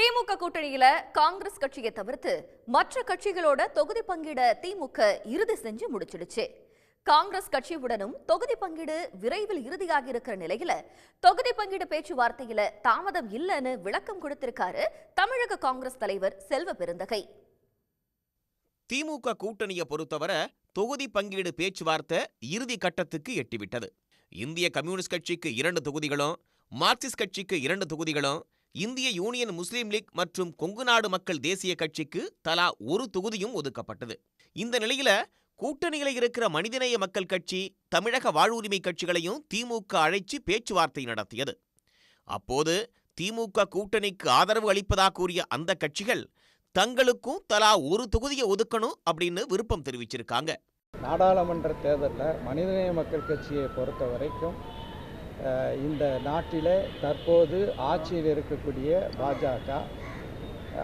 திமுக கூட்டணியில காங்கிரஸ் கட்சியை தவிர்த்து மற்ற கட்சிகளோட தொகுதி பங்கீட திமுக இறுதி செஞ்சு முடிச்சிடுச்சு. காங்கிரஸ் கட்சியுடனும் தொகுதி பங்கீடு விரைவில் இறுதியாக இருக்கிற நிலையில தொகுதி பங்கீடு பேச்சுவார்த்தையில தாமதம் இல்லைன்னு விளக்கம் கொடுத்திருக்காரு தமிழக காங்கிரஸ் தலைவர் செல்வ பெருந்தகை. திமுக கூட்டணியை பொறுத்தவரை தொகுதி பங்கீடு பேச்சுவார்த்தை இறுதி கட்டத்துக்கு எட்டிவிட்டது. இந்திய கம்யூனிஸ்ட் கட்சிக்கு இரண்டு தொகுதிகளும் மார்க்சிஸ்ட் கட்சிக்கு இரண்டு தொகுதிகளும் இந்திய யூனியன் முஸ்லீம் லீக் மற்றும் கொங்கு நாடு மக்கள் தேசிய கட்சிக்கு தலா ஒரு தொகுதியும் ஒதுக்கப்பட்டது. இந்த நிலையில கூட்டணியில இருக்கிற மனிதநேய மக்கள் கட்சி தமிழக வாழ்வுரிமை கட்சிகளையும் திமுக அழைச்சு பேச்சுவார்த்தை நடத்தியது. அப்போது திமுக கூட்டணிக்கு ஆதரவு அளிப்பதாக கூறிய அந்த கட்சிகள் தங்களுக்கும் தலா ஒரு தொகுதியை ஒதுக்கணும் அப்படின்னு விருப்பம் தெரிவிச்சிருக்காங்க. நாடாளுமன்ற தேர்தலில் மனிதநேய மக்கள் கட்சியை பொறுத்த வரைக்கும் இந்த நாட்டில் தற்போது ஆட்சியில் இருக்கக்கூடிய பாஜக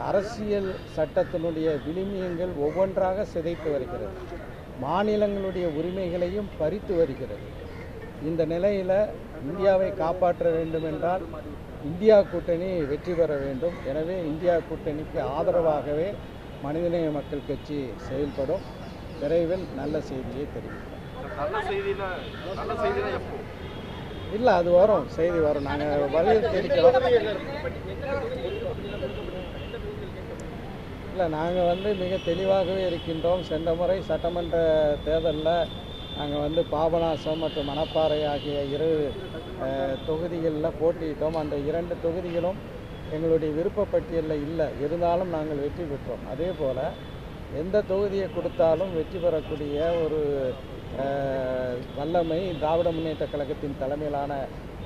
அரசியல் சட்டத்தினுடைய விளிமியங்கள் ஒவ்வொன்றாக சிதைத்து வருகிறது. மாநிலங்களுடைய உரிமைகளையும் பறித்து வருகிறது. இந்த நிலையில் இந்தியாவை காப்பாற்ற வேண்டும் என்றால் இந்தியா கூட்டணி வெற்றி பெற வேண்டும். எனவே இந்தியா கூட்டணிக்கு ஆதரவாகவே மனிதநேய மக்கள் கட்சி செயல்படும். விரைவில் நல்ல செய்தியை தெரிவிக்கும் நல்ல செய்தினா நல்ல செய்தினா எப்போ? இல்லை அது வரும். செய்தி வரும். நாங்கள் வலியுறுத்தி தெரிவிக்கிறோம். இல்லை நாங்கள் வந்து மிக தெளிவாகவே இருக்கின்றோம். சென்ற முறை சட்டமன்ற தேர்தலில் நாங்கள் வந்து பாபநாசம் மற்றும் மணப்பாறை ஆகிய இரு தொகுதிகளில் போட்டியிட்டோம். அந்த இரண்டு தொகுதிகளும் எங்களுடைய விருப்பப்பட்டியலில் இல்லை. இருந்தாலும் நாங்கள் வெற்றி பெற்றோம். அதே போல் எந்த தொகுதியை கொடுத்தாலும் வெற்றி பெறக்கூடிய ஒரு வல்லமை திராவிட முன்னேற்ற கழகத்தின் தலைமையிலான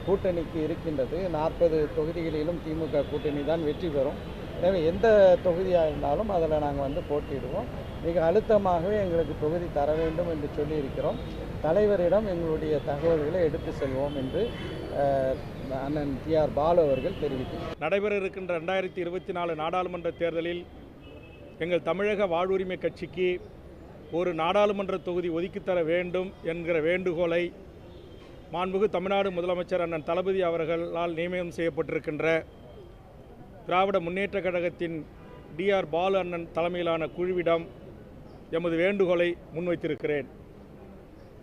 கூட்டணிக்கு இருக்கின்றது. நாற்பது தொகுதிகளிலும் திமுக கூட்டணி தான் வெற்றி பெறும். எனவே எந்த தொகுதியாக இருந்தாலும் அதில் நாங்கள் வந்து போட்டியிடுவோம். மிக அழுத்தமாகவே எங்களுக்கு தொகுதி தர வேண்டும் என்று சொல்லியிருக்கிறோம். தலைவரிடம் எங்களுடைய தகவல்களை எடுத்து செல்வோம் என்று அண்ணன் டி ஆர் பாலு அவர்கள் தெரிவித்தார் நடைபெற இருக்கின்ற ரெண்டாயிரத்தி இருபத்தி நாலு நாடாளுமன்ற தேர்தலில் எங்கள் தமிழக வாழ்வுரிமை கட்சிக்கு ஒரு நாடாளுமன்ற தொகுதி ஒதுக்கித்தர வேண்டும் என்கிற வேண்டுகோளை மாண்புகு தமிழ்நாடு முதலமைச்சர் அண்ணன் தளபதி அவர்களால் நியமனம் செய்யப்பட்டிருக்கின்ற திராவிட முன்னேற்றக் கழகத்தின் டிஆர் பாலு அண்ணன் தலைமையிலான குழுவிடம் எமது வேண்டுகோளை முன்வைத்திருக்கிறேன்.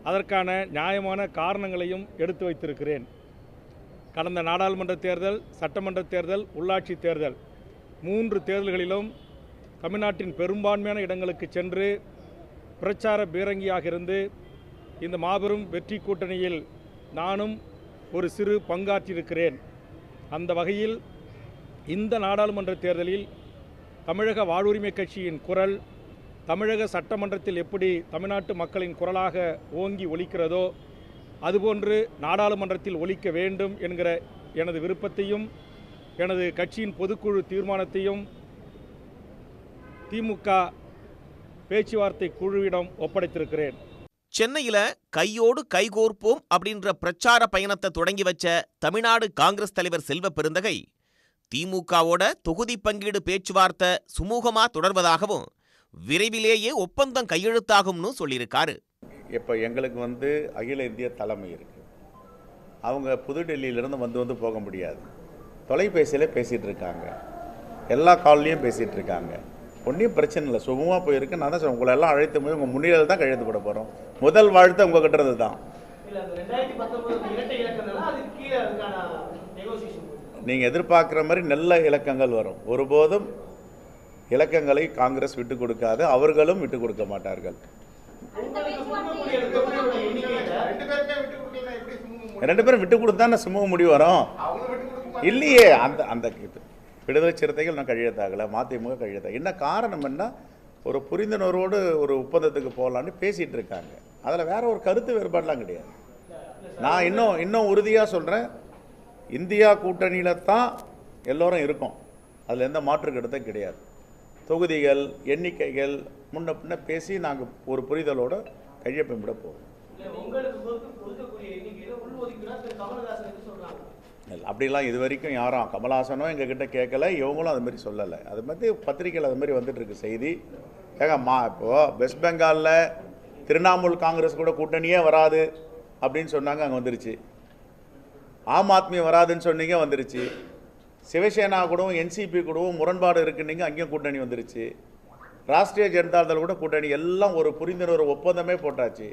அதற்கான நியாயமான காரணங்களையும் எடுத்து வைத்திருக்கிறேன். கடந்த நாடாளுமன்ற தேர்தல் சட்டமன்ற தேர்தல் உள்ளாட்சி தேர்தல் மூன்று தேர்தல்களிலும் தமிழ்நாட்டின் பெரும்பான்மையான இடங்களுக்கு சென்று பிரச்சார பீரங்கியாக இருந்து இந்த மாபெரும் வெற்றி கூட்டணியில் நானும் ஒரு சிறு பங்காற்றியிருக்கிறேன். அந்த வகையில் இந்த நாடாளுமன்ற தேர்தலில் தமிழக வாழ்வுரிமை கட்சியின் குரல் தமிழக சட்டமன்றத்தில் எப்படி தமிழ்நாட்டு மக்களின் குரலாக ஓங்கி ஒலிக்கிறதோ அதுபோன்று நாடாளுமன்றத்தில் ஒலிக்க வேண்டும் என்கிற எனது விருப்பத்தையும் எனது கட்சியின் பொதுக்குழு தீர்மானத்தையும் திமுக பேச்சுவார்த்தை குழுவிடம் ஒப்படைத்திருக்கிறேன். சென்னையில கையோடு கைகோர்ப்போம் அப்படின்ற பிரச்சார பயணத்தை தொடங்கி வச்ச தமிழ்நாடு காங்கிரஸ் தலைவர் செல்வ பெருந்தகை திமுகவோட தொகுதி பங்கீடு பேச்சுவார்த்தை சுமூகமா தொடர்வதாகவும் விரைவிலேயே ஒப்பந்தம் கையெழுத்தாகும்னு சொல்லியிருக்காரு. இப்போ எங்களுக்கு வந்து அகில இந்திய தலைமை இருக்குது அவங்க புதுடெல்லியிலேருந்து வந்து வந்து போக முடியாது. தொலைபேசியில் பேசிகிட்டு இருக்காங்க. எல்லா கால்லையும் பேசிகிட்டு இருக்காங்க. ஒன்றும் பிரச்சனை இல்லை. சுகமாக போயிருக்கு. நான் தான் உங்களை எல்லாம் அழைத்து போய் உங்கள் முன்னிலையில் தான் கையெழுத்து போட போகிறோம் முதல் வாழ்த்து உங்கள் கிட்ட இருந்து தான். நீங்கள் எதிர்பார்க்குற மாதிரி நல்ல இலக்கங்கள் வரும். ஒருபோதும் இலக்கங்களை காங்கிரஸ் விட்டு கொடுக்காது. அவர்களும் விட்டு கொடுக்க மாட்டார்கள். ரெண்டு பேரும் விட்டு கொடுத்தா சுமூக முடிவு வரும்? இல்லையே. அந்த அந்த விடுதலை சிறுத்தைகள் நான் கையெழுத்தாகலை மதிமுக கையெழுத்தாக என்ன காரணம் என்ன? ஒரு புரிந்துணர்வோடு ஒரு ஒப்பந்தத்துக்கு போகலான்னு பேசிகிட்டு இருக்காங்க. அதில் வேற ஒரு கருத்து வேறுபாடெலாம் கிடையாது. நான் இன்னும் இன்னும் உறுதியாக சொல்கிறேன் இந்தியா கூட்டணியில் தான் எல்லோரும் இருக்கும். அதில் எந்த மாற்று கருத்தும் கிடையாது. தொகுதிகள் எண்ணிக்கைகள் முன்ன பின்ன பேசி நாங்கள் ஒரு புரிதலோடு கையொப்பமிட போவோம் உங்களுக்கு அப்படிலாம் இது வரைக்கும் யாரும் கமல்ஹாசனும் எங்ககிட்ட கேட்கல இவங்களும் அது மாதிரி சொல்லலை. அது மாதிரி பத்திரிக்கையில் அது மாதிரி வந்துட்டுருக்கு செய்தி. ஏங்கம்மா இப்போது வெஸ்ட் பெங்காலில் திரிணாமுல் காங்கிரஸ் கூட கூட்டணியே வராது அப்படின்னு சொன்னாங்க அங்கே வந்துருச்சு. ஆம் ஆத்மி வராதுன்னு சொன்னீங்க வந்துருச்சு. சிவசேனா கூடவும் என்சிபி கூடவும் முரண்பாடு இருக்குன்னீங்க அங்கேயும் கூட்டணி வந்துருச்சு. ராஷ்டிரிய ஜனதா கூட கூட்டணி எல்லாம் ஒரு புரிந்துணர்வு ஒப்பந்தமே போட்டாச்சு.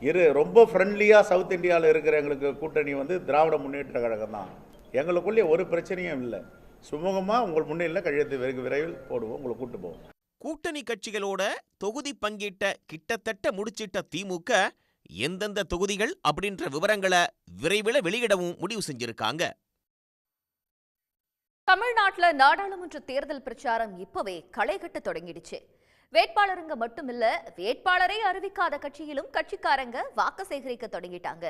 இரு ரொம்ப ஃப்ரெண்ட்லியாக சவுத் இந்தியாவில் இருக்கிற எங்களுக்கு கூட்டணி வந்து திராவிட முன்னேற்ற கழகம் தான். எங்களுக்குள்ளே ஒரு பிரச்சனையும் இல்லை. சுமூகமாக உங்கள் முன்னிலையில் கழித்து வெகு விரைவில் போடுவோம். உங்களை கூட்டு போவோம். கூட்டணி கட்சிகளோட தொகுதி பங்கீட்ட கிட்டத்தட்ட முடிச்சிட்ட திமுக எந்தெந்த தொகுதிகள் அப்படின்ற விவரங்களை விரைவில் வெளியிடவும் முடிவு செஞ்சிருக்காங்க. தமிழ்நாட்டுல நாடாளுமன்ற தேர்தல் பிரச்சாரம் இப்பவே களை கட்ட தொடங்கிடுச்சு. வேட்பாளருங்க மட்டுமில்ல வேட்பாளரை அறிவிக்காத கட்சியிலும் கட்சிக்காரங்க வாக்கு சேகரிக்க தொடங்கிட்டாங்க.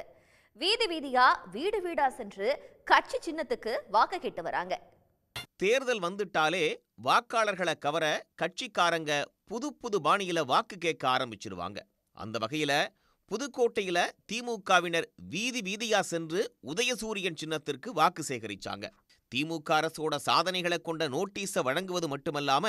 வீதி வீதியா வீடு வீடா சென்று கட்சி சின்னத்துக்கு வாக்கு கேட்டு வராங்க. தேர்தல் வந்துட்டாலே வாக்காளர்களை கவர கட்சிக்காரங்க புது புது பாணியில வாக்கு கேட்க ஆரம்பிச்சிருவாங்க. அந்த வகையில புதுக்கோட்டையில திமுகவினர் வீதி வீதியா சென்று உதயசூரியன் சின்னத்திற்கு வாக்கு சேகரிச்சாங்க. திமுக அரசோட சாதனைகளை கொண்ட நோட்டீஸை வழங்குவது மட்டுமல்லாம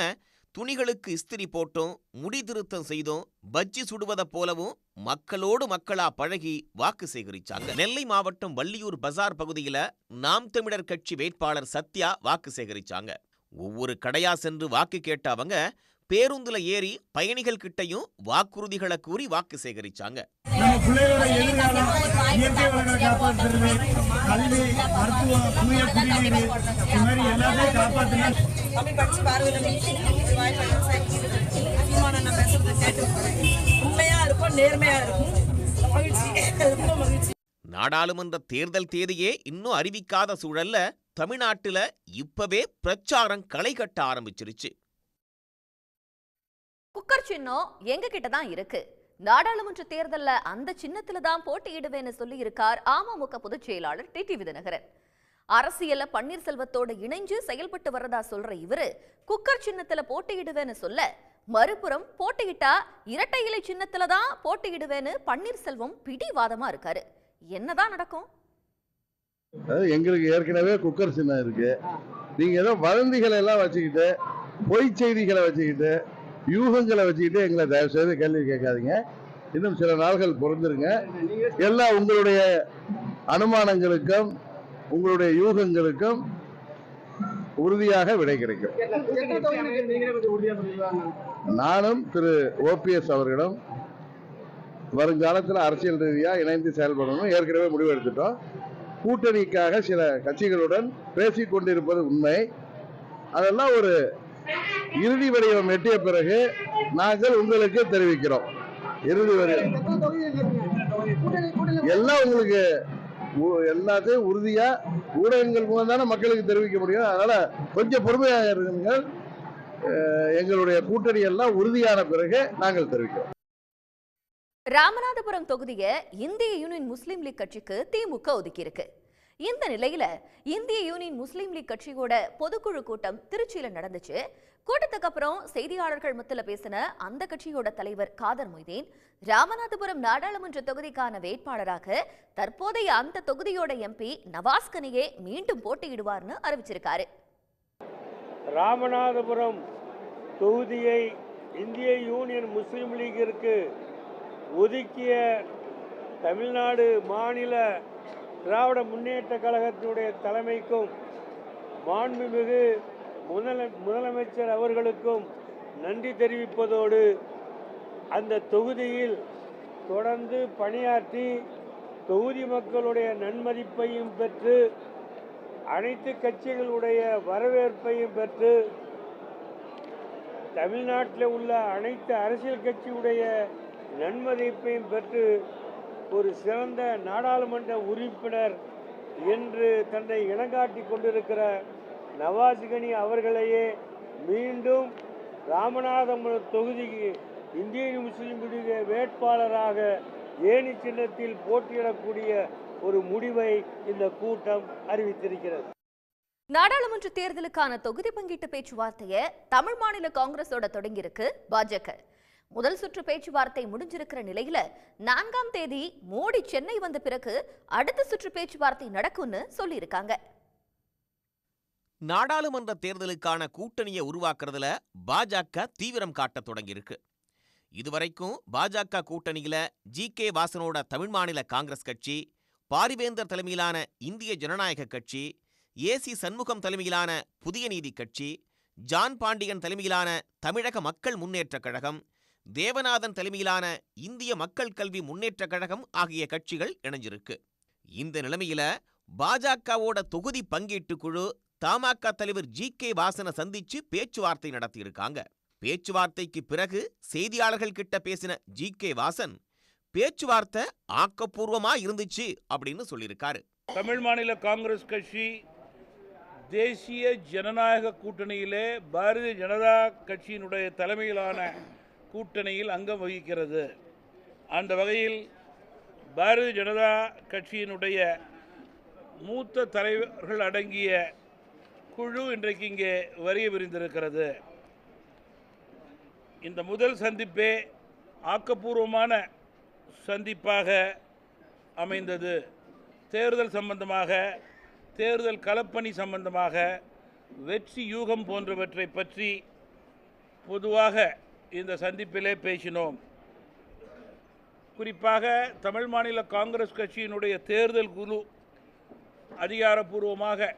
துணிகளுக்கு இஸ்திரி போட்டும் முடி திருத்தம் செய்தும் பஜ்ஜி சுடுவதைப் போலவும் மக்களோடு மக்களா பழகி வாக்கு சேகரிச்சாங்க. நெல்லை மாவட்டம் வள்ளியூர் பஜார் பகுதியில நாம் தமிழர் கட்சி வேட்பாளர் சத்யா வாக்கு சேகரிச்சாங்க. ஒவ்வொரு கடையா சென்று வாக்கு கேட்ட அவங்க பேருந்துல ஏறி பயணிகள் கிட்டயும் வாக்குறுதிகளை கூறி வாக்கு சேகரிச்சாங்க. நாடாளுமன்ற தேர்தல் தேதியே இன்னும் அறிவிக்காத சூழல்ல தமிழ்நாட்டுல இப்பவே பிரச்சாரம் களை கட்ட ஆரம்பிச்சிருச்சு. குக்கர் சின்னம் எங்க கிட்ட தான் இருக்கு. நாடாளுமன்ற தேர்தல்ல அந்த சின்னத்துல தான் போட்டியிடுவேன்னு சொல்லி இருக்கார் அமமுக பொதுச் செயலாளர் டிடிவி தினகரன் அரசியல்ல பன்னீர்செல்வத்தோட இணைஞ்சு செயல்பட்டு வர்றதா சொல்ற இவரு குக்கர் சின்னத்துல போட்டியிடுவேன்னு சொல்ல மறுபுறம் போட்டியிட்டா இரட்டை இலை சின்னத்துல தான் போட்டியிடுவேன்னு பன்னீர்செல்வம் பிடிவாதமா இருக்காரு. என்னதான் நடக்கும்? எங்களுக்கு ஏற்கனவே குக்கர் சின்னம் இருக்கு. நீங்க ஏதோ வதந்திகளை எல்லாம் வச்சுக்கிட்டு பொய் செய்திகளை வச்சுக்கிட்டு யூகங்களை வச்சுக்கிட்டு எங்களை தயவு செய்து கேள்வி கேட்காதீங்க. இன்னும் சில நாள்கள் பொறுந்துருங்க. எல்லாம் உங்களுடைய அனுமானங்களுக்கும் உங்களுடைய யூகங்களுக்கும் உறுதியாக விடை கிடைக்கும். நானும் திரு ஓபிஎஸ் அவர்களிடம் வருங்காலத்தில் அரசியல் ரீதியாக இணைந்து செயல்படணும் ஏற்கனவே முடிவு எடுத்துட்டோம் கூட்டணிக்காக சில கட்சிகளுடன் பேசிக் கொண்டிருப்பது உண்மை. அதெல்லாம் ஒரு இறுதி வடிவம் எட்டிய பிறகு நாங்கள் உங்களுக்கு தெரிவிக்கிறோம். இறுதி வடிவம். எல்லாம் உங்களுக்கு எல்லாத்தையும் உறுதியா ஊடகங்கள் மூலம் தானே மக்களுக்கு தெரிவிக்க முடியும். அதனால கொஞ்சம் பொறுமையாக இருங்கள். எங்களுடைய கூட்டணி எல்லாம் உறுதியான பிறகு நாங்கள் தெரிவிக்கிறோம். ராமநாதபுரம் தொகுதியை இந்திய யூனியன் முஸ்லீம் லீக் கட்சிக்கு திமுக ஒதுக்கியிருக்கு. இந்த நிலையில இந்திய யூனியன் முஸ்லீம் லீக் கட்சியோட பொதுக்குழு கூட்டம் திருச்சியில நடந்துச்சு. கூட்டத்துக்கு அப்புறம் செய்தியாளர்கள் மத்தியில் பேசின அந்த கட்சியோட தலைவர் காதர் மொய்தீன் ராமநாதபுரம் நாடாளுமன்ற தொகுதிக்கான வேட்பாளராக தற்போதைய அந்த தொகுதியோட எம்பி நவாஸ் கனியே மீண்டும் போட்டியிடுவார்னு அறிவிச்சிருக்காரு. ராமநாதபுரம் தொகுதியை இந்திய யூனியன் முஸ்லீம் லீகிற்கு ஒதுக்கிய தமிழ்நாடு மாநில திராவிட முன்னேற்ற கழகத்தினுடைய தலைமைக்கும் மாண்புமிகு முதல முதலமைச்சர் அவர்களுக்கும் நன்றி தெரிவிப்பதோடு அந்த தொகுதியில் தொடர்ந்து பணியாற்றி தொகுதி மக்களுடைய நன்மதிப்பையும் பெற்று அனைத்து கட்சிகளுடைய வரவேற்பையும் பெற்று தமிழ்நாட்டில் உள்ள அனைத்து அரசியல் கட்சியுடைய நன்மதிப்பையும் பெற்று ஒரு சிறந்த நாடாளுமன்ற உறுப்பினர் என்று தன்னை இனங்காட்டி கொண்டிருக்கிற நவாஸ்கனி அவர்களையே மீண்டும் ராமநாதபுரம் தொகுதிக்கு இந்திய முஸ்லீம் லீக் வேட்பாளராக ஏணி சின்னத்தில் போட்டியிடக்கூடிய ஒரு முடிவை இந்த கூட்டம் அறிவித்திருக்கிறது. நாடாளுமன்ற தேர்தலுக்கான தொகுதி பங்கீட்டு பேச்சுவார்த்தையை தமிழ் மாநில காங்கிரஸோட தொடங்கியிருக்கு பாஜக. முதல் சுற்று பேச்சுவார்த்தை முடிஞ்சிருக்கிற நிலையில நான்காம் தேதி மோடி சென்னை வந்த பிறகு அடுத்த சுற்று பேச்சுவார்த்தை நடக்கும்னு சொல்லியிருக்காங்க. நாடாளுமன்ற தேர்தலுக்கான கூட்டணியை உருவாக்குறதுல பாஜக தீவிரம் காட்டத் தொடங்கியிருக்கு. இதுவரைக்கும் பாஜக கூட்டணியில ஜி கே வாசனோட தமிழ் மாநில காங்கிரஸ் கட்சி பாரிவேந்தர் தலைமையிலான இந்திய ஜனநாயக கட்சி ஏசி சண்முகம் தலைமையிலான புதிய நீதி கட்சி ஜான் பாண்டியன் தலைமையிலான தமிழக மக்கள் முன்னேற்றக் கழகம் தேவநாதன் தலைமையிலான இந்திய மக்கள் கல்வி முன்னேற்ற கழகம் ஆகிய கட்சிகள் இணைஞ்சிருக்கு. இந்த நிலைமையில பாஜகவோட தொகுதி பங்கீட்டு குழு தமாக தலைவர் ஜி கே வாசனை சந்திச்சு பேச்சுவார்த்தை நடத்தியிருக்காங்க. பேச்சுவார்த்தைக்கு பிறகு செய்தியாளர்கள் கிட்ட பேசின ஜி கே வாசன் பேச்சுவார்த்தை ஆக்கப்பூர்வமா இருந்துச்சு அப்படின்னு சொல்லியிருக்காரு. தமிழ் மாநில காங்கிரஸ் கட்சி தேசிய ஜனநாயக கூட்டணியிலே பாரதிய ஜனதா கட்சியினுடைய தலைமையிலான கூட்டணியில் அங்கம் வகிக்கிறது. அந்த வகையில் பாரதிய ஜனதா கட்சியினுடைய மூத்த தலைவர்கள் அடங்கிய குழு இன்றைக்கு இங்கே வரிய விரிந்திருக்கிறது இந்த முதல் சந்திப்பே ஆக்கப்பூர்வமான சந்திப்பாக அமைந்தது. தேர்தல் சம்பந்தமாக தேர்தல் களப்பணி சம்பந்தமாக வெற்றி யூகம் போன்றவற்றை பற்றி பொதுவாக இந்த சந்திப்பிலே பேசினோம். குறிப்பாக தமிழ் மாநில காங்கிரஸ் கட்சியினுடைய தேர்தல் குழு அதிகாரப்பூர்வமாக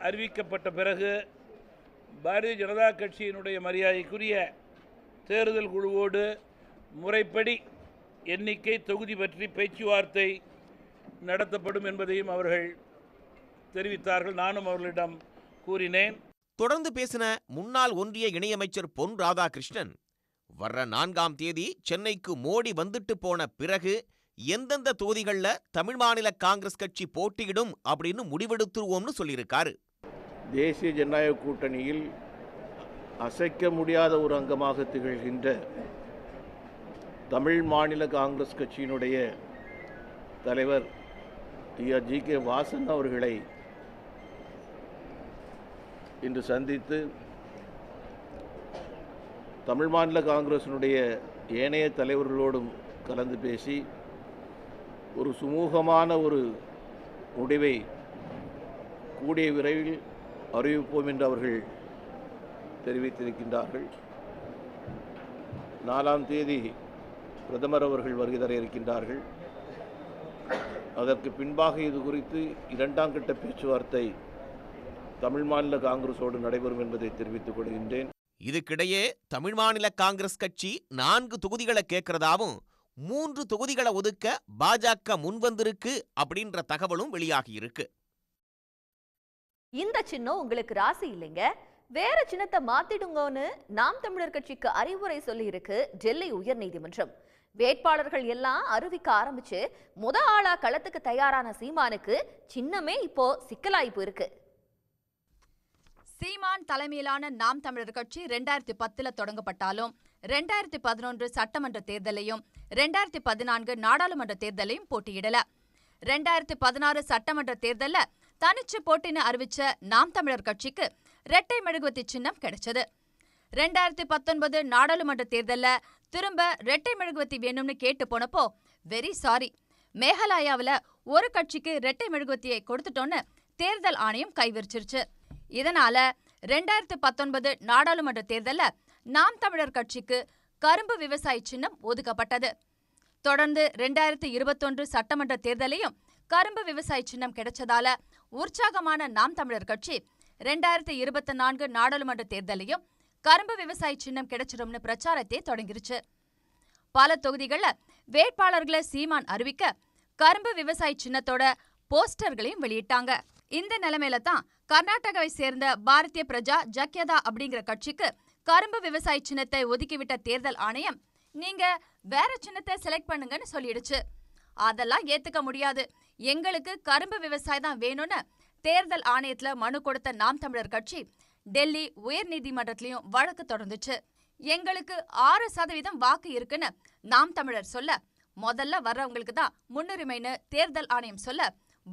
அறிவிக்கப்பட்ட பிறகு பாரதிய ஜனதா கட்சியினுடைய மரியாதைக்குரிய தேர்தல் குழுவோடு முறைப்படி எண்ணிக்கை தொகுதி பற்றி பேச்சுவார்த்தை நடத்தப்படும் என்பதையும் அவர்கள் தெரிவித்தார்கள். நானும் அவர்களிடம் கூறினேன். தொடர்ந்து பேசின முன்னாள் ஒன்றிய இணையமைச்சர் பொன் ராதாகிருஷ்ணன் வர்ற நான்காம் தேதி சென்னைக்கு மோடி வந்துட்டு போன பிறகு எந்தெந்த தொகுதிகளில் தமிழ் மாநில காங்கிரஸ் கட்சி போட்டியிடும் அப்படின்னு முடிவெடுத்துருவோம்னு சொல்லியிருக்காரு. தேசிய ஜனநாயக கூட்டணியில் அசைக்க முடியாத ஒரு அங்கமாக திகழ்கின்ற தமிழ் மாநில காங்கிரஸ் கட்சியினுடைய தலைவர் ஐயா ஜி கே வாசன் அவர்களை இன்று சந்தித்து தமிழ் மாநில காங்கிரசினுடைய ஏனைய தலைவர்களோடும் கலந்து பேசி ஒரு சுமூகமான ஒரு முடிவை கூடிய விரைவில் அறிவிப்போம் என்று அவர்கள் தெரிவித்திருக்கின்றார்கள். நாலாம் தேதி பிரதமர் அவர்கள் வருகை தர இருக்கின்றார்கள். அதற்கு பின்பாக இது குறித்து இரண்டாம் கட்ட பேச்சுவார்த்தை தமிழ் மாநில காங்கிரஸோடு நடைபெறும் என்பதை தெரிவித்துக் கொள்கின்றேன். இதுக்கிடையே தமிழ் மாநில காங்கிரஸ் கட்சி நான்கு தொகுதிகளை கேட்கிறதாவும் மூன்று தொகுதிகளை ஒதுக்க பாஜக முன்வந்திருக்கு அப்படின்ற தகவலும் வெளியாகி இருக்கு இந்த சின்னம் உங்களுக்கு ராசி இல்லைங்க. வேற சின்னத்தை மாத்திடுங்கன்னு நாம் தமிழர் கட்சிக்கு அறிவுரை சொல்லி இருக்கு டெல்லி உயர்நீதிமன்றம் வேட்பாளர்கள் எல்லாம் அறிவிக்க ஆரம்பிச்சு முத ஆளா களத்துக்கு தயாரான சீமானுக்கு சின்னமே இப்போ சிக்கலாய் போயிருக்கு சீமான் தலைமையிலான நாம் தமிழர் கட்சி ரெண்டாயிரத்தி பத்துல தொடங்கப்பட்டாலும் ரெண்டாயிரத்தி பதினொன்று சட்டமன்ற தேர்தலையும் ரெண்டாயிரத்தி பதினான்கு நாடாளுமன்ற தேர்தலையும் போட்டியிடல. ரெண்டாயிரத்தி பதினாறு சட்டமன்ற தேர்தல்ல தனிச்சு போட்டின்னு அறிவிச்ச நாம் தமிழர் கட்சிக்கு ரெட்டை மெழுகுவத்தி சின்னம் கிடைச்சது. ரெண்டாயிரத்தி பத்தொன்பது நாடாளுமன்ற தேர்தல்ல திரும்ப ரெட்டை மெழுகுவத்தி வேணும்னு கேட்டு போனப்போ வெரி சாரி மேகாலயாவுல ஒரு கட்சிக்கு ரெட்டை மெழுகுவத்தியை கொடுத்துட்டோன்னு தேர்தல் ஆணையம் கைவிரிச்சிருச்சு. இதனால ரெண்டாயிரத்து பத்தொன்பது நாடாளுமன்ற தேர்தல்ல நாம் தமிழர் கட்சிக்கு கரும்பு விவசாய சின்னம் ஒதுக்கப்பட்டது. தொடர்ந்து ரெண்டாயிரத்து இருபத்தொன்று சட்டமன்ற தேர்தலையும் கரும்பு விவசாய சின்னம் கிடைச்சதால உற்சாகமான நாம் தமிழர் கட்சி ரெண்டாயிரத்து இருபத்தி நான்கு நாடாளுமன்ற தேர்தலையும் கரும்பு விவசாய சின்னம் கிடைச்சிடும்னு பிரச்சாரத்தை தொடங்கிருச்சு. பல தொகுதிகள்ல வேட்பாளர்களை சீமான் அறிவிக்க கரும்பு விவசாய சின்னத்தோட போஸ்டர்களையும் வெளியிட்டாங்க. இந்த நிலைமையில தான் கர்நாடகாவை சேர்ந்த பாரதிய பிரஜா ஜக்கியதா அப்படிங்கிற கட்சிக்கு கரும்பு விவசாய சின்னத்தை ஒதுக்கிவிட்ட தேர்தல் ஆணையம் நீங்க வேற சின்னத்தை செலக்ட் பண்ணுங்கன்னு சொல்லிடுச்சு. அதெல்லாம் ஏத்துக்க முடியாது. எங்களுக்கு கரும்பு விவசாயம் தான் வேணும்னு தேர்தல் ஆணையத்துல மனு கொடுத்த நாம் தமிழர் கட்சி டெல்லி உயர் நீதிமன்றத்திலையும் வழக்கு தொடர்ந்துச்சு. எங்களுக்கு ஆறு சதவீதம் வாக்கு இருக்குன்னு நாம் தமிழர் சொல்ல முதல்ல வர்றவங்களுக்கு தான் முன்னுரிமைன்னு தேர்தல் ஆணையம் சொல்ல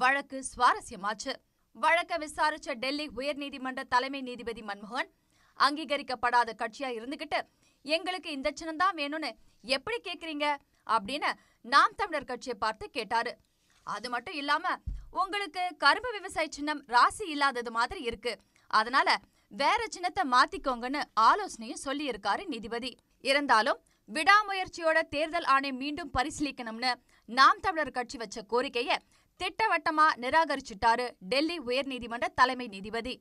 வழக்கு சுவாரஸ்யமாச்சு. வழக்க விசாரிச்ச டெல்லி உயர் நீதிமன்ற தலைமை நீதிபதி மன்மோகன் அங்கீகரிக்கப்படாத கட்சியா இருந்துகிட்டு எங்களுக்கு இந்த சின்னம் தான் வேணும்னு எப்படி கேக்குறீங்க? அப்படின்னு நாம் தமிழர் கட்சியை பார்த்து கேட்டாரு. அது மட்டும் இல்லாம உங்களுக்கு கரும்பு விவசாய சின்னம் ராசி இல்லாதது மாதிரி இருக்கு. அதனால வேற சின்னத்தை மாத்திக்கோங்கன்னு ஆலோசனையும் சொல்லி இருக்காரு நீதிபதி. இருந்தாலும் விடாமுயற்சியோட தேர்தல் ஆணையம் மீண்டும் பரிசீலிக்கணும்னு நாம் தமிழர் கட்சி வச்ச கோரிக்கைய திட்டவட்டமா நிராகரிச்சிட்டாரு டெல்லி உயர்நீதிமன்ற தலைமை நீதிபதி.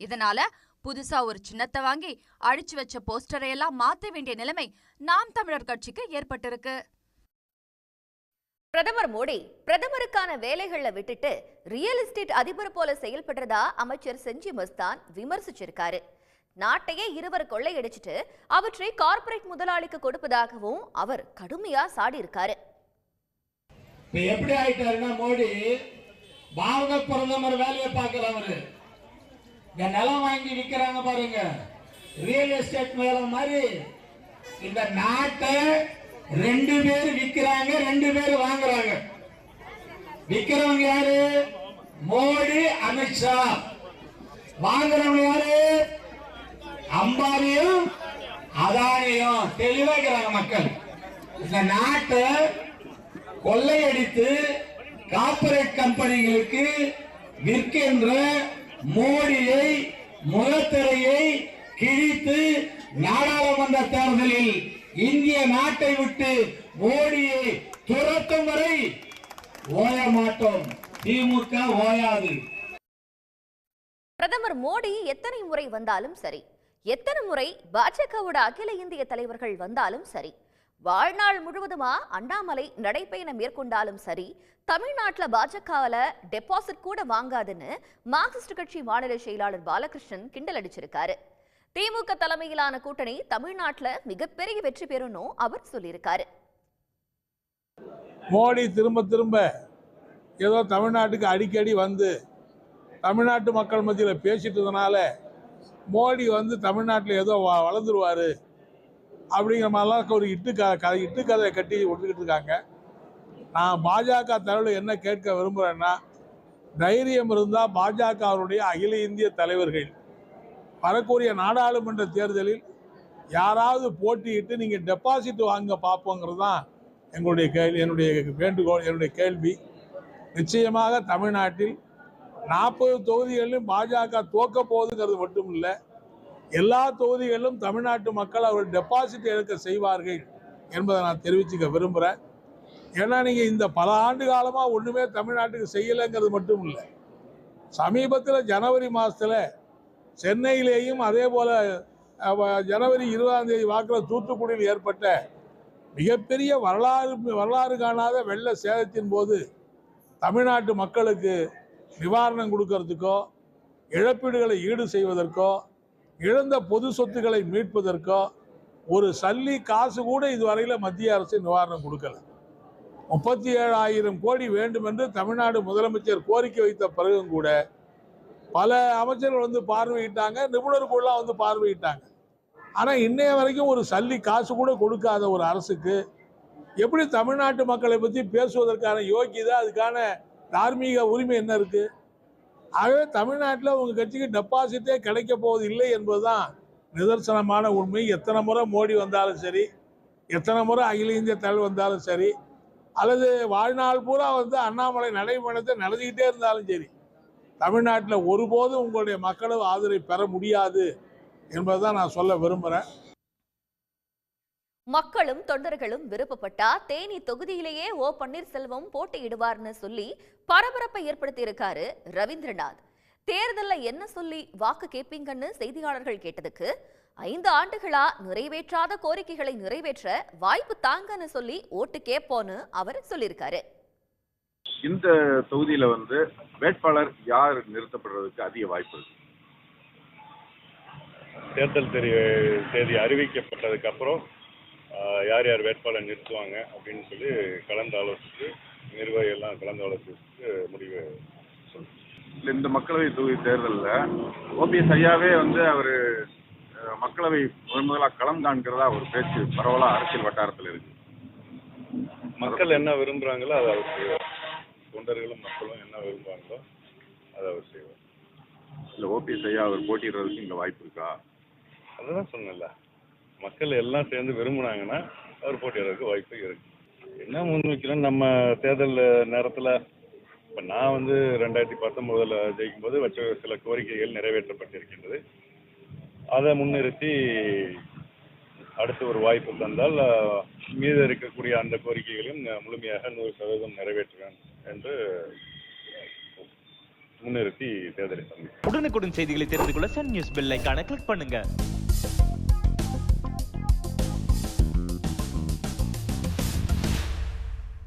இதனால புதுசா ஒரு சின்னத்தை வாங்கி அழிச்சு வச்ச போஸ்டரை எல்லாம் மாத்த வேண்டிய நிலைமை நாம் தமிழர் கட்சிக்கு ஏற்பட்டிருக்கு. பிரதமர் மோடி பிரதமருக்கான வேலைகளை விட்டுட்டு ரியல் எஸ்டேட் அதிபர் போல செயல்படுறதா அமைச்சர் செஞ்சி மஸ்தான் விமர்சிச்சிருக்காரு. நாட்டையே இருவர் கொள்ளையடிச்சிட்டு அவற்றை கார்ப்பரேட் முதலாளிக்கு கொடுப்பதாகவும் அவர் கடுமையா சாடி இருக்காரு இப்ப எப்படி ஆயிட்டாருன்னா மோடி பாரத பிரதமர் வேலையை பார்க்கிறவரு. இந்த நிலம் வாங்கி விற்கிறாங்க பாருங்க. ரியல் எஸ்டேட் வேலை மாதிரி இந்த நாட்டை ரெண்டு பேர் விற்கிறாங்க ரெண்டு பேர் வாங்குறாங்க. விற்கிறவங்க யாரு? மோடி அமித்ஷா. வாங்குறவங்க யாரு? அம்பானியும் அதானியும். தெளிவாக்கிறாங்க மக்கள். இந்த நாட்டை கொள்ளையடித்து கார்ப்பரேட் கம்பெனிகளுக்கு விற்கின்ற மோடியை முகத்திரையை கிழித்து நாடாளுமன்ற தேர்தலில் இந்திய நாட்டை விட்டு மோடியை துரத்தும் வரை ஓய மாட்டோம். திமுக ஓயாது. பிரதமர் மோடி எத்தனை முறை வந்தாலும் சரி. எத்தனை முறை பாஜகவோட அகில இந்திய தலைவர்கள் வந்தாலும் சரி. வாழ்நாள் முழுவதுமா அண்ணாமலை நடைப்பயணம் மேற்கொண்டாலும் சரி தமிழ்நாட்டில் பாஜகவில் டெபாசிட் கூட வாங்காதுன்னு மார்க்சிஸ்ட் கட்சி மாநில செயலாளர் பாலகிருஷ்ணன் கிண்டல் அடிச்சிருக்காரு. திமுக தலைமையிலான கூட்டணி தமிழ்நாட்டில் மிகப்பெரிய வெற்றி பெறும்னு அவர் சொல்லியிருக்காரு. மோடி திரும்ப திரும்ப ஏதோ தமிழ்நாட்டுக்கு அடிக்கடி வந்து தமிழ்நாட்டு மக்கள் மத்தியில் பேசிட்டதுனால மோடி வந்து தமிழ்நாட்டில் ஏதோ வளர்ந்துருவாரு வளர்ந்துருவார். அப்படிங்கிற மாதிரிலாம் ஒரு இட்டு க க இட்டு கதையை கட்டி விட்டுக்கிட்டு இருக்காங்க. நான் பாஜக தலைவர் என்ன கேட்க விரும்புகிறேன்னா தைரியம் இருந்தால் பாஜகவுடைய அகில இந்திய தலைவர்கள் வரக்கூடிய நாடாளுமன்ற தேர்தலில் யாராவது போட்டியிட்டு நீங்கள் டெபாசிட் வாங்க பார்ப்போங்கிறது தான் எங்களுடைய கேள்வி என்னுடைய வேண்டுகோள் என்னுடைய கேள்வி. நிச்சயமாக தமிழ்நாட்டில் நாற்பது தொகுதிகளிலும் பாஜக தோக்க போகுதுங்கிறது மட்டும் இல்லை எல்லா தொகுதிகளிலும் தமிழ்நாட்டு மக்கள் அவர்கள் டெபாசிட் எடுக்க செய்வார்கள் என்பதை நான் தெரிவிச்சுக்க விரும்புகிறேன் ஏன்னா நீங்கள் இந்த பல ஆண்டு காலமாக ஒன்றுமே தமிழ்நாட்டுக்கு செய்யலைங்கிறது மட்டும் இல்லை. சமீபத்தில் ஜனவரி மாதத்தில் சென்னையிலேயும் அதே போல் ஜனவரி இருபதாம் தேதி வாக்கில் தூத்துக்குடியில் ஏற்பட்ட மிகப்பெரிய வரலாறு வரலாறு காணாத வெள்ள சேதத்தின் போது தமிழ்நாட்டு மக்களுக்கு நிவாரணம் கொடுக்கறதுக்கோ இழப்பீடுகளை ஈடு செய்வதற்கோ இழந்த பொது சொத்துக்களை மீட்பதற்கோ ஒரு சல்லி காசு கூட இதுவரையில் மத்திய அரசு நிவாரணம் கொடுக்கல. முப்பத்தி ஏழாயிரம் கோடி வேண்டும் என்று தமிழ்நாடு முதலமைச்சர் கோரிக்கை வைத்த பிறகும் கூட பல அமைச்சர்கள் வந்து பார்வையிட்டாங்க நிபுணர்கள்லாம் வந்து பார்வையிட்டாங்க. ஆனால் இன்னைய வரைக்கும் ஒரு சல்லி காசு கூட கொடுக்காத ஒரு அரசுக்கு எப்படி தமிழ்நாட்டு மக்களை பற்றி பேசுவதற்கான யோக்கியதை அதுக்கான தார்மீக உரிமை என்ன இருக்குது ஆகவே தமிழ்நாட்டில் உங்கள் கட்சிக்கு டெபாசிட்டே கிடைக்க போவது இல்லை என்பதுதான் நிதர்சனமான உண்மை. எத்தனை முறை மோடி வந்தாலும் சரி எத்தனை முறை அகில இந்திய தலைவர் வந்தாலும் சரி அல்லது வாழ்நாள் பூரா வந்து அண்ணாமலை நடைபயணத்தை நடந்துக்கிட்டே இருந்தாலும் சரி தமிழ்நாட்டில் ஒருபோதும் உங்களுடைய மக்களும் ஆதரவை பெற முடியாது என்பதை நான் சொல்ல விரும்புகிறேன் மக்களும் தொண்டர்களும் விருப்பப்பட்டா தேனி தொகுதியிலேயே ஓ பன்னீர்செல்வம் போட்டியிடுவார்னு சொல்லி பரபரப்பை ஏற்படுத்தி இருக்காரு ரவீந்திரநாத். தேர்தல்ல என்ன சொல்லி வாக்கு கேட்பீங்கன்னு செய்தியாளர்கள் கேட்டதுக்கு ஐந்து ஆண்டுகளா நிறைவேற்றாத கோரிக்கைகளை நிறைவேற்ற வாய்ப்பு தாங்கன்னு சொல்லி ஓட்டு கேட்போன்னு அவர் சொல்லியிருக்காரு. இந்த தொகுதியில வந்து வேட்பாளர் யார் நிறுத்தப்படுறதுக்கு அதிக வாய்ப்பு இருக்கு? தேர்தல் தெரி தேதி அறிவிக்கப்பட்டதுக்கு அப்புறம் யார் யார் வேட்பாளர் நிறுத்துவாங்க அப்படின்னு சொல்லி கலந்து ஆலோசித்து நிர்வாகிகள்லாம் கலந்து ஆலோசித்து முடிவு இல்ல இந்த மக்களவை தொகுதி தேர்தலில் ஓபிஎஸ் ஐயாவே வந்து அவர் மக்களவை முதன் முதலாக களம் காண்கிறதா ஒரு பேச்சு பரவலா அரசியல் வட்டாரத்தில் இருக்கு. மக்கள் என்ன விரும்புகிறாங்களோ அதை அவர் செய்வார். தொண்டர்களும் மக்களும் என்ன விரும்புகிறாங்களோ அதை அவர் செய்வார். இல்ல ஓபிஎஸ் ஐயா அவர் போட்டியிடுறதுக்கு இங்க வாய்ப்பு இருக்கா? அதுதான் சொன்னேன்ல. மக்கள் எல்லாம் சேர்ந்து விரும்புனாங்கன்னா அவர் போட்டியிடறதுக்கு வாய்ப்பு இருக்கு. என்ன முன்வைக்கிறோம்? நம்ம தேர்தல் நேரத்தில் இப்போ நான் வந்து ரெண்டாயிரத்தி பத்தொம்போதில் ஜெயிக்கும் போது வச்ச சில கோரிக்கைகள் நிறைவேற்றப்பட்டிருக்கின்றது. அதை முன்னிறுத்தி அடுத்து ஒரு வாய்ப்பு தந்தால் மீது இருக்கக்கூடிய அந்த கோரிக்கைகளையும் முழுமையாக நூறு சதவீதம் நிறைவேற்றுவேன் என்று முன்னிறுத்தி தேர்தலை சந்திப்பேன் உடனுக்குடன் செய்திகளை தெரிந்து கொள்ள சன் நியூஸ் பெல் ஐக்கான கிளிக் பண்ணுங்க.